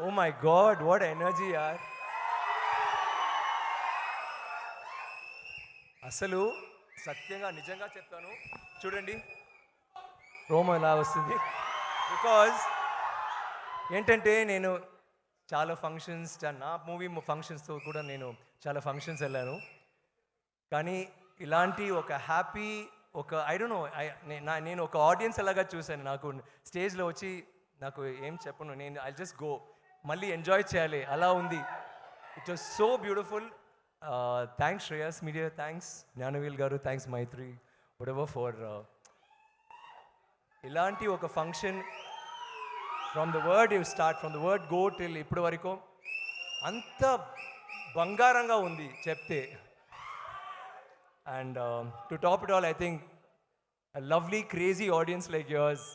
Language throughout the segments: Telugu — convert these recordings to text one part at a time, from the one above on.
Oh my God what energy యార్ అసలు సత్యంగా నిజంగా చెప్తాను చూడండి. రోమ ఎలా వస్తుంది. బికాజ్ ఏంటంటే నేను చాలా ఫంక్షన్స్ నా మూవీ ఫంక్షన్స్తో కూడా నేను చాలా ఫంక్షన్స్ వెళ్ళాను. కానీ ఇలాంటి ఒక హ్యాపీ ఒక ఐ డోంట్ నో నా నేను ఒక ఆడియన్స్ ఎలాగా చూశాను. నాకు స్టేజ్లో వచ్చి నాకు ఏం చెప్పను నేను ఐ జస్ట్ గో మళ్ళీ ఎంజాయ్ చేయాలి అలా ఉంది. It was so beautiful thanks Shreyas media thanks Gnanavel గారు థ్యాంక్స్ మైత్రి వడెవర్ ఫర్ ఇలాంటి ఒక function from the word you start from the word go till ఇప్పటి వరకు అంత బంగారంగా ఉంది చెప్తే. And to top it all I think lovely crazy audience like yours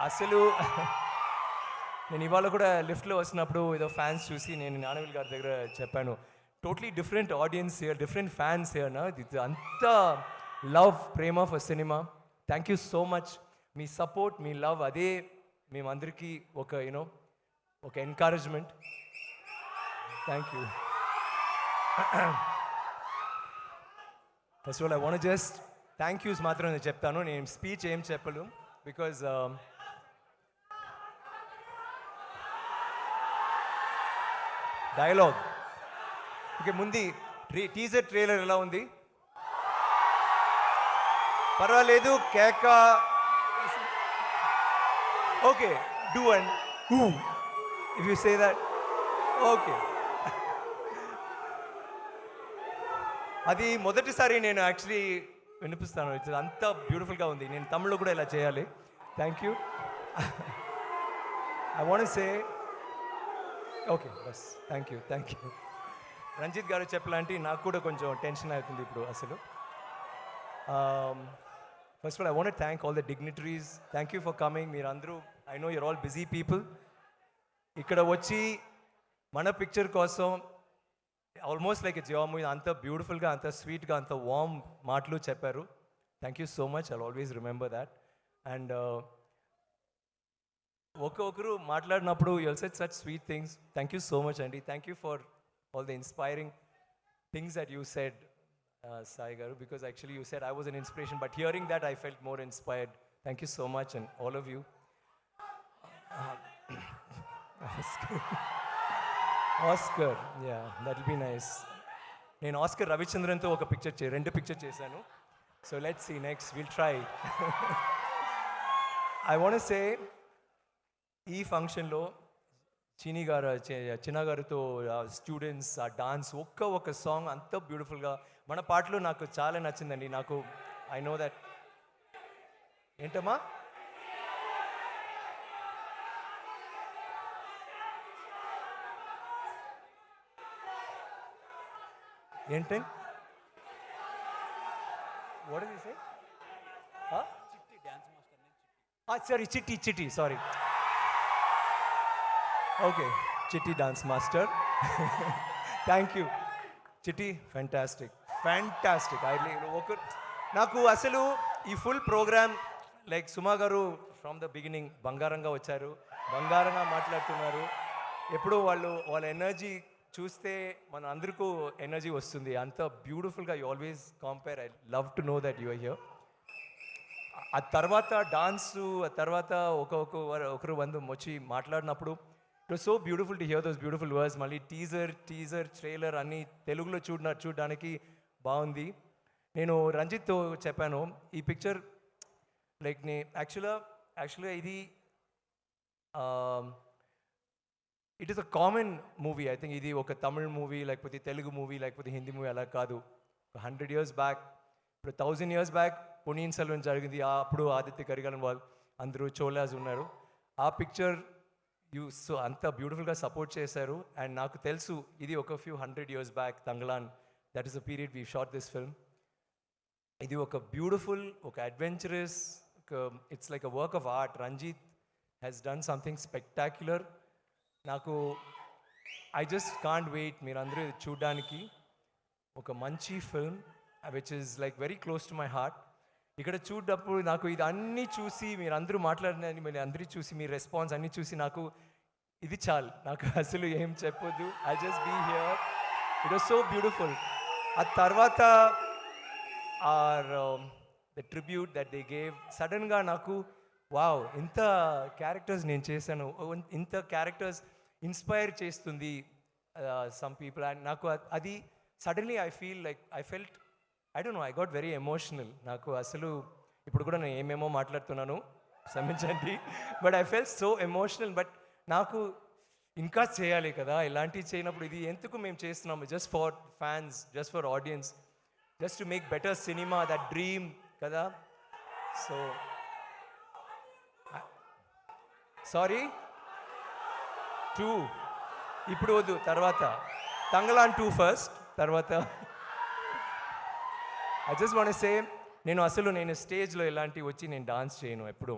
అసలు నేను ఇవాళ కూడా లిఫ్ట్లో వచ్చినప్పుడు ఏదో ఫ్యాన్స్ చూసి నేను నానవిల్ గారి దగ్గర చెప్పాను totally different audience here different fans here నా ఇది అంత లవ్ ప్రేమ for cinema thank you so much మీ సపోర్ట్ మీ లవ్ అదే మేమందరికీ ఒక యూనో ఒక encouragement thank you first all I want just thank yous మాత్రం నేను చెప్తాను. నేను స్పీచ్ ఏం చెప్పను బికాజ్ డైలాగ్ ఓకే ముందు టీజర్ ట్రైలర్ ఎలా ఉంది? పర్వాలేదు కేక. Okay do and if you say that okay అది మొదటిసారి నేను యాక్చువల్లీ వినిపిస్తాను. ఇట్స్ అంత బ్యూటిఫుల్గా ఉంది. నేను తమిళ్ళో కూడా ఇలా చేయాలి. Thank you I want say okay bus thank you thank you Ranjith గారు చెప్పలాంటి నాకు కూడా కొంచెం టెన్షన్ అవుతుంది ఇప్పుడు అసలు. First of all I want thank all the dignitaries thank you for coming మీరు అందరూ I know you're all busy people ఇక్కడ వచ్చి మన పిక్చర్ కోసం ఆల్మోస్ట్ లైక్ ఇట్స్ మూవీ అంత బ్యూటిఫుల్గా అంత స్వీట్గా అంత వామ్ మాటలు చెప్పారు thank you so much I always remember that and ఒక్కొక్కరు మాట్లాడినప్పుడు you'll said such sweet things thank you so much అండి thank you for all the inspiring things that you said Sai గారు because actually you said I was an inspiration but hearing that I felt more inspired thank you so much and all of you Aascar yeah that be nice నేను ఆస్కర్ రవిచంద్రన్తో ఒక పిక్చర్ చే రెండు పిక్చర్ చేశాను. So let's see next will try I want say ఈ ఫంక్షన్లో చిని గారు చిన్న గారితో స్టూడెంట్స్ ఆ డాన్స్ ఒక్క ఒక సాంగ్ అంత బ్యూటిఫుల్గా మన పాటలు నాకు చాలా నచ్చిందండి. నాకు ఐ నో దట్ ఏంటమ్మా? ఏంటి? What is say sorry Chitti Chitti sorry okay Chitti dance master thank you Chitti fantastic fantastic I ఒక నాకు అసలు ఈ ఫుల్ ప్రోగ్రామ్ లైక్ సుమా గారు ఫ్రమ్ ద బిగినింగ్ బంగారంగా వచ్చారు. బంగారంగా మాట్లాడుతున్నారు. ఎప్పుడు వాళ్ళు వాళ్ళ ఎనర్జీ చూస్తే మన అందరికీ ఎనర్జీ వస్తుంది. అంత బ్యూటిఫుల్గా you always compere. I love to know that your here. ఆ తర్వాత డాన్సు ఆ తర్వాత ఒక్కొక్క ఒకరు వంద వచ్చి మాట్లాడినప్పుడు it was so beautiful to hear those beautiful words. మళ్ళీ టీజర్ టీజర్ ట్రైలర్ అన్నీ తెలుగులో చూడ చూడడానికి బాగుంది. నేను రంజిత్తో చెప్పాను ఈ పిక్చర్ లైక్ నే యాక్చువల్గా యాక్చువల్గా ఇది it is a common movie I think ఇది ఒక తమిళ్ మూవీ లేకపోతే తెలుగు మూవీ లేకపోతే హిందీ మూవీ అలా కాదు. హండ్రెడ్ ఇయర్స్ బ్యాక్ ఇప్పుడు thousand years back Ponniyin Selvan జరిగింది. ఆ అప్పుడు ఆదిత్య కరిగలన్ వాళ్ళు అందరూ చోలాస్ ఉన్నారు. ఆ పిక్చర్ యూ సో అంత బ్యూటిఫుల్గా సపోర్ట్ చేశారు. అండ్ నాకు తెలుసు ఇది ఒక few hundred years back Thangalaan. That is a period we shot this film ఇది ఒక బ్యూటిఫుల్ ఒక adventurous it's like a work of art Ranjith has done something spectacular నాకు ఐ జస్ట్ కాంట్ వెయిట్ మీరు అందరూ చూడడానికి ఒక మంచి film which is like very close to my heart ఇక్కడ చూడప్పుడు నాకు ఇది అన్నీ చూసి మీరు అందరూ మాట్లాడినని మీరు అందరూ చూసి మీ రెస్పాన్స్ అన్నీ చూసి నాకు ఇది చాలు. నాకు అసలు ఏం చెప్పొద్దు. I just be here it was so beautiful ఆ తర్వాత or the tribute that they gave సడన్గా నాకు వావ్ ఇంత క్యారెక్టర్స్ నేను చేశాను. ఓ, ఇంత క్యారెక్టర్స్ ఇన్స్పైర్ చేస్తుంది సమ్ పీపుల్ అండ్ నాకు అది suddenly I feel like I felt I don't know I got very emotional నాకు అసలు ఇప్పుడు కూడా నేను ఏమేమో మాట్లాడుతున్నాను క్షమించండి. But I felt so emotional but నాకు ఇంకా చేయాలి కదా ఇలాంటివి చేయనప్పుడు ఇది ఎందుకు మేము చేస్తున్నాము? Just for fans just for audience just to make better cinema that dream కదా? So sorry? టూ ఇప్పుడు వద్దు తర్వాత. తంగలాన్ టూ ఫస్ట్ తర్వాత. ఐ జస్ట్ వాంట్ సే నేను అసలు నేను స్టేజ్లో ఇలాంటివి వచ్చి నేను డాన్స్ చేయను ఎప్పుడు.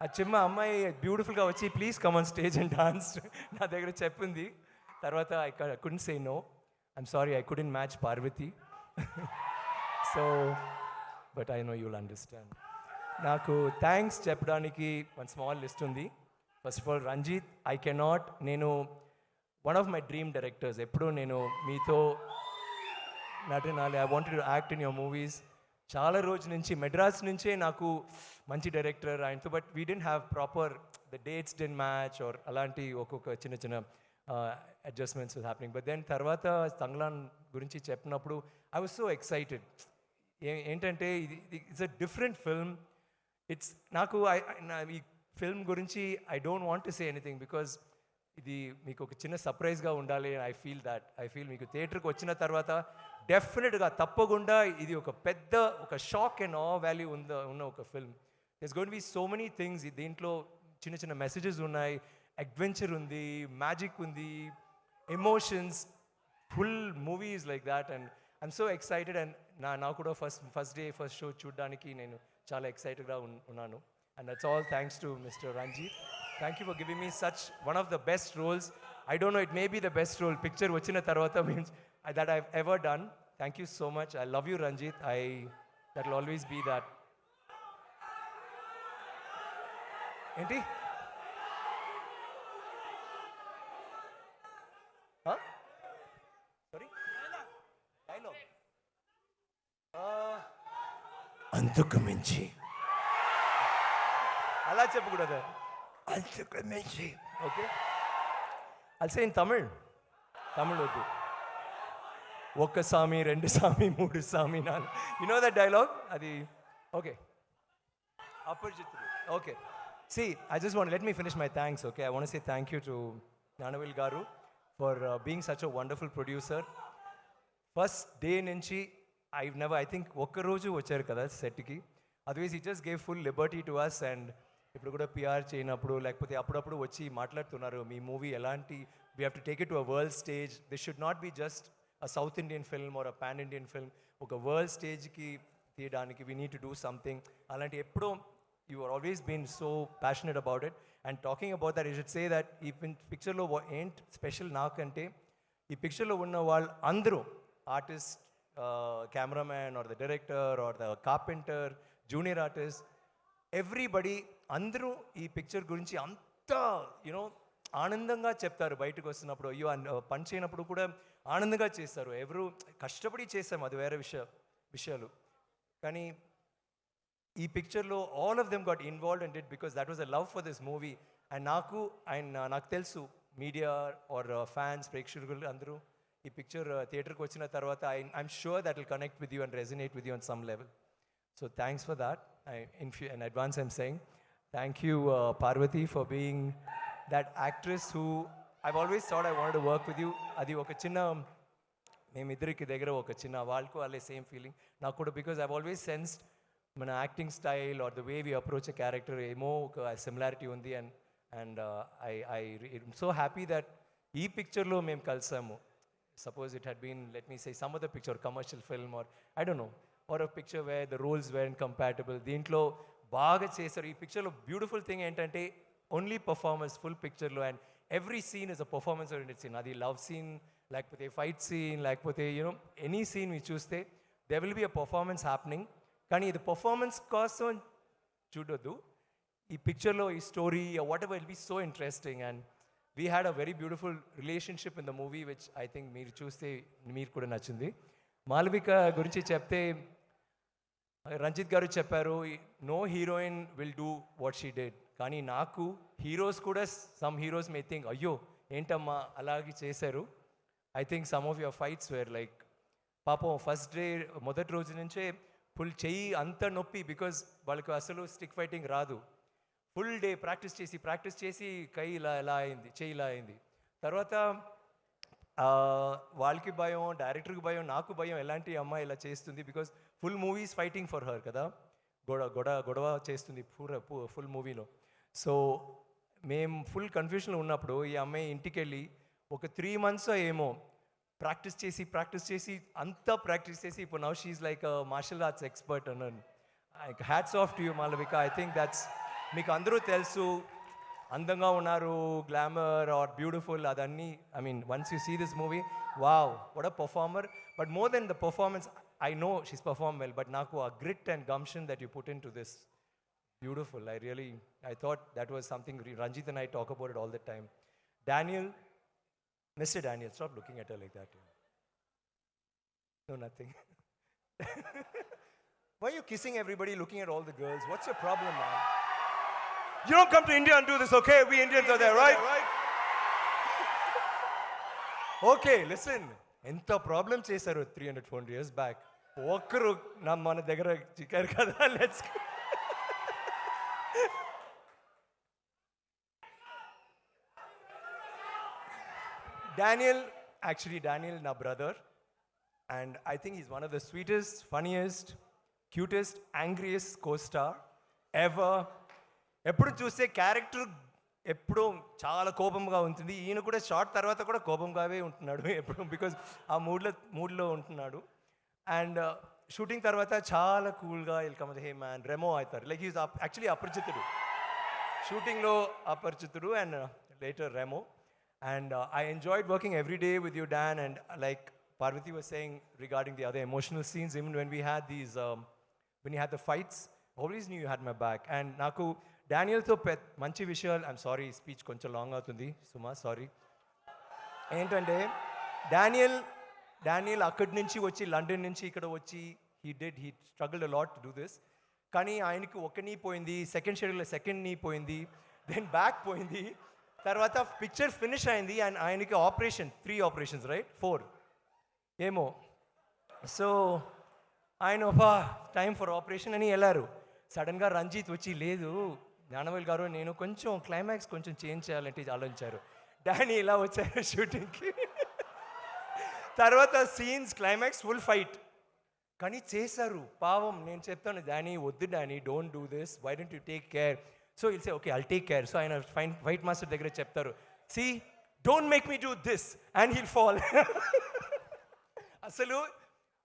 ఆ చిమ్మ అమ్మాయి బ్యూటిఫుల్గా వచ్చి please come on stage and dance నా దగ్గర చెప్పింది. తర్వాత I couldn't say no I'm sorry I couldn't match Parvathi so but I know you'll understand నాకు థ్యాంక్స్ చెప్పడానికి వన్ స్మాల్ లిస్ట్ ఉంది. First of all Ranjith I cannot నేను one of my dream directors ఎప్పుడూ నేను మీతో నటనాలి. I wanted to act in your movies చాలా రోజు నుంచి మెడ్రాస్ నుంచే నాకు మంచి డైరెక్టర్ ఆయనతో but we didn't have proper the dates then match or అలాంటి ఒక్కొక్క చిన్న చిన్న అడ్జస్ట్మెంట్స్ హ్యాపెనింగ్ బట్ దెన్ తర్వాత తంగ్లాన్ గురించి చెప్పినప్పుడు ఐ వాజ్ సో ఎక్సైటెడ్ ఏంటంటే ఇది it's a different film it's నాకు నా ఈ ఫిల్మ్ గురించి I don't want to say anything because ఇది మీకు ఒక చిన్న సర్ప్రైజ్గా ఉండాలి I feel that I feel మీకు థియేటర్కి వచ్చిన తర్వాత డెఫినెట్గా తప్పకుండా ఇది ఒక పెద్ద ఒక షాక్ అండ్ ఆ వాల్యూ ఉంద ఉన్న ఒక film it's gonna be so many things దీంట్లో చిన్న చిన్న మెసేజెస్ ఉన్నాయి. అడ్వెంచర్ ఉంది మ్యాజిక్ ఉంది emotions full movies like that and I'm so excited and నా నాకు కూడా first first day first show చూడడానికి నేను చాలా ఎక్సైటెడ్గా ఉన్నాను. and that's all thanks to mister Ranjith thank you for giving me such one of the best roles I don't know it may be the best role picture వచ్చిన తర్వాత means that I ever done thank you so much I love you Ranjith I that will always be that ఏంటి సారీ డైలాగ్ అంతకు మించి అలా చెప్పకూడదు. అంతకు మించి okay also in Tamil Tamil వద్దు. ఒక్క సామి రెండు సామి మూడు సామి నాలుగు. యు నో దట్ డైలాగ్ అది okay Aparichitudu. Okay see I just want let me finish my thanks okay I want say thank you to Gnanavel గారు for being such a wonderful producer first day నుంచి ఐ నెవర్ ఐ థింక్ ఒక్కరోజు వచ్చారు కదా సెట్కి otherwise it just gave full liberty to us and ఇప్పుడు కూడా పిఆర్ చేయనప్పుడు లేకపోతే అప్పుడప్పుడు వచ్చి మాట్లాడుతున్నారు మీ మూవీ ఎలాంటి we have to take it to a world stage this should not be just a south Indian film or a pan Indian film ఒక వరల్డ్ స్టేజ్కి తీయడానికి we need to do something అలాంటి ఎప్పుడో you are always been so passionate about it and talking about that ఈ షుడ్ సే దట్ ఈ పిక్చర్లో ఏంటి స్పెషల్ నాకంటే ఈ పిక్చర్లో ఉన్న వాళ్ళు అందరూ artist cameraman or the director or the carpenter junior artist everybody అందరూ ఈ పిక్చర్ గురించి అంత యూనో ఆనందంగా చెప్తారు. బయటకు వస్తున్నప్పుడు అయ్యో పని చేయనప్పుడు కూడా ఆనందంగా చేస్తారు. ఎవరు కష్టపడి చేసాము అది వేరే విషయ విషయాలు. కానీ ఈ పిక్చర్లో all of them got involve and it because that was a love for this movie and నాకు అండ్ నాకు తెలుసు మీడియా ఆర్ ఫ్యాన్స్ ప్రేక్షకులు అందరూ ఈ పిక్చర్ థియేటర్కి వచ్చిన తర్వాత I I'm sure that will connect with you and resonate with you on some level so thanks for that I in few in advance I'm saying thank you Parvathy for being that actress who I always thought I want work with you అది ఒక చిన్న మేమిద్దరికి దగ్గర ఒక చిన్న వాళ్ళకు వాళ్ళే సేమ్ ఫీలింగ్ నాకు కూడా బికాజ్ ఐ ఆల్వేస్ సెన్స్డ్ మన acting style or the way we approach a character ఏమో ఒక సిమిలారిటీ ఉంది and and I I so happy that ఈ పిక్చర్లో మేము కలిసాము. Suppose it had been let me say some other picture commercial film or I don't know or a picture where the roles were and compatible దీంట్లో బాగా చేశారు. ఈ పిక్చర్లో బ్యూటిఫుల్ థింగ్ ఏంటంటే ఓన్లీ పర్ఫార్మెన్స్ ఫుల్ పిక్చర్లో and every scene is a performance oriented scene అది లవ్ సీన్ లేకపోతే ఫైట్ సీన్ లేకపోతే యూనో ఎనీ సీన్ మీరు చూస్తే they will be a performance happening కానీ ఇది పర్ఫార్మెన్స్ కోసం చూడొద్దు. ఈ పిక్చర్లో ఈ story whatever will be so interesting and we had a very beautiful relationship in the movie which I think మీరు చూస్తే మీరు కూడా నచ్చింది. మాలవిక గురించి చెప్తే రంజిత్ గారు చెప్పారు no heroine will do what she did కానీ నాకు హీరోస్ కూడా సమ్ హీరోస్ మే థింక్ అయ్యో ఏంటమ్మా అలాగే చేశారు. I think some of your fights were like పాపం ఫస్ట్ డే మొదటి రోజు నుంచే ఫుల్ చెయ్యి అంత నొప్పి బికాజ్ వాళ్ళకి అసలు స్టిక్ ఫైటింగ్ రాదు. ఫుల్ డే ప్రాక్టీస్ చేసి ప్రాక్టీస్ చేసి కై ఇలా ఇలా అయింది చెయ్యి ఇలా అయింది. తర్వాత వాళ్ళకి భయం డైరెక్టర్కి భయం నాకు భయం ఎలాంటి అమ్మాయి ఇలా చేస్తుంది? Because full movies fighting for her కదా. గొడవ గొడవ గొడవ చేస్తుంది పూర ఫుల్ మూవీలో సో మేము ఫుల్ కన్ఫ్యూషన్లో ఉన్నప్పుడు ఈ అమ్మాయి ఇంటికి వెళ్ళి ఒక త్రీ మంత్స్ ఏమో ప్రాక్టీస్ చేసి ప్రాక్టీస్ చేసి అంతా ప్రాక్టీస్ చేసి ఇప్పుడు now she like martial arts expert అన్నాను. Hats off to you Malavika I think that's మీకు అందరూ తెలుసు అందంగా ఉన్నారు గ్లామర్ ఆర్ బ్యూటిఫుల్ అదన్నీ I mean once you see this movie wow what a performer but more than the performance I know she's perform well but నాకు ఆ grit and gumption that you put in to this beautiful I really I thought that was something Ranjith and I talk about it all the time Daniel mister Daniel stop looking at like that No, nothing. Why are you kissing everybody, looking at all the girls? What's your problem, man? You don't come to India and do this, okay? We Indians are there, right? Okay listen ఎంత ప్రాబ్లం చేశారు three hundred four years back ఒక్కరు నా మన దగ్గర చిక్కారు కదా లెట్స్ డానియల్ యాక్చువల్లీ డానియల్ నా brother and I think is one of the sweetest funniest cutest angriest costar ever ఎప్పుడు చూస్తే క్యారెక్టర్ ఎప్పుడూ చాలా కోపంగా ఉంటుంది. ఈయన కూడా షార్ట్ తర్వాత కూడా కోపంగావే ఉంటున్నాడు. ఎప్పుడు బికాజ్ ఆ మూడ్లో మూడ్లో ఉంటున్నాడు. అండ్ షూటింగ్ uh, తర్వాత చాలా కూల్గా వెల్కమ్ హే మ్యాన్ రెమో అవుతారు. Like is actually Aparichithudu. షూటింగ్లో Aparichithudu and later Remo and I enjoyed working every day with you Dan and like Parvathy was saying regarding the other emotional scenes even when we had these when you had the fights always knew you had my back and నాకు డానియల్తో పె మంచి విషయాలు ఐమ్ సారీ స్పీచ్ కొంచెం లాంగ్ అవుతుంది. సుమా సారీ ఏంటంటే డానియల్ డానియల్ అక్కడి నుంచి వచ్చి లండన్ నుంచి ఇక్కడ వచ్చి he did he struggled lot do this కానీ ఆయనకి ఒక నీ పోయింది సెకండ్ షెడ్యూల్లో సెకండ్ నీ పోయింది దెన్ బ్యాక్ పోయింది. తర్వాత పిక్చర్ ఫినిష్ అయింది అండ్ ఆయనకి operation three operations right four ఏమో. సో ఆయన ఒక టైం ఫర్ ఆపరేషన్ అని వెళ్ళారు. సడన్గా రంజిత్ వచ్చి లేదు జ్ఞానవేల్ గారు నేను కొంచెం క్లైమాక్స్ కొంచెం చేంజ్ చేయాలంటే ఆలోచించారు. డానీ ఇలా వచ్చారు షూటింగ్కి తర్వాత సీన్స్ క్లైమాక్స్ ఫుల్ ఫైట్ కానీ చేశారు. పావం నేను చెప్తాను డానీ వద్దు Danny don't do this why don't you take care so I'll say okay I'll take care so ఆయన ఫైన్ ఫైట్ మాస్టర్ దగ్గర చెప్తారు. See don't make me do this and he'll fall అసలు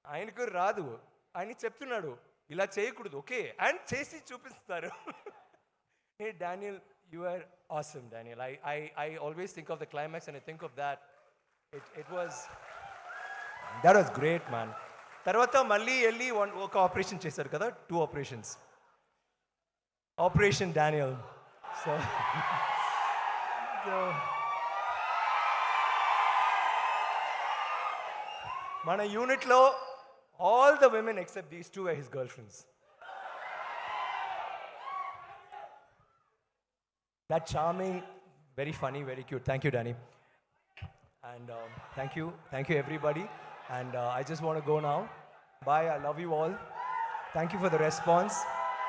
ఆయనకు రాదు. ఆయన చెప్తున్నాడు ఇలా చేయకూడదు ఓకే అండ్ చేసి చూపిస్తారు hey daniel you are awesome daniel i i, I always think of the climax and i think of that it, it was that was great man తర్వాత మళ్ళీ వెళ్ళి వన్ ఒక ఆపరేషన్ చేశారు కదా two operations operation Daniel so మన యూనిట్లో all the women except these two his girlfriends that charming, very funny, very cute. Thank you, Danny. And um, thank you, thank you, everybody. And uh, I just want to go now. Bye. I love you all. Thank you for the response.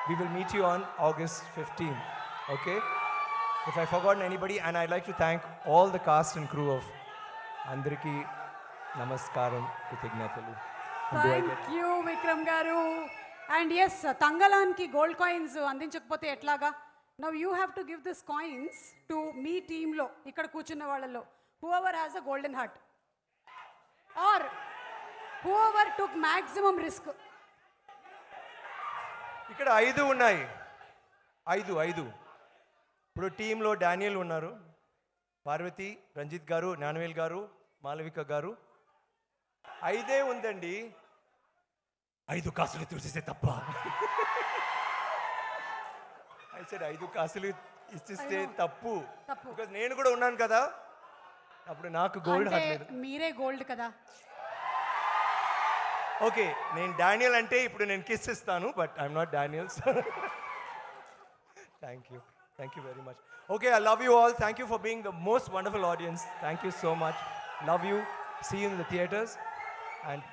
We will meet you on August 15th. Okay? If I forgotten anybody, and I'd like to thank all the cast and crew of Andriki Namaskaram Kritignatalu. And do I get- thank you Vikram garu and yes తంగలాన్కి gold coins అందించకపోతే ఎట్లాగా now you have to give this coins to మీ టీంలో ఇక్కడ కూర్చున్న వాళ్ళలో whoever has a golden heart or whoever took maximum risk ఇక్కడ ఐదు ఉన్నాయి ఐదు ఐదు ఇప్పుడు టీంలో డానియల్ ఉన్నారు పార్వతి రంజిత్ గారు జ్ఞానవేల్ గారు మాలవిక గారు ఐదే ఉందండి ఐదు కాసులు చూసేసే తప్ప ఐ సెడ్ ఐదు కాసులు ఇచ్చిస్తే తప్పు. బికాజ్ నేను కూడా ఉన్నాను కదా. అప్పుడు నాకు గోల్డ్ హార్ట్ మీరే గోల్డ్ కదా. ఓకే నేను డానియల్ అంటే ఇప్పుడు నేను కిస్ ఇస్తాను but I'm not Daniel thank you thank you very much okay I love you all thank you for being the most wonderful audience thank you so much love you see in the theatres and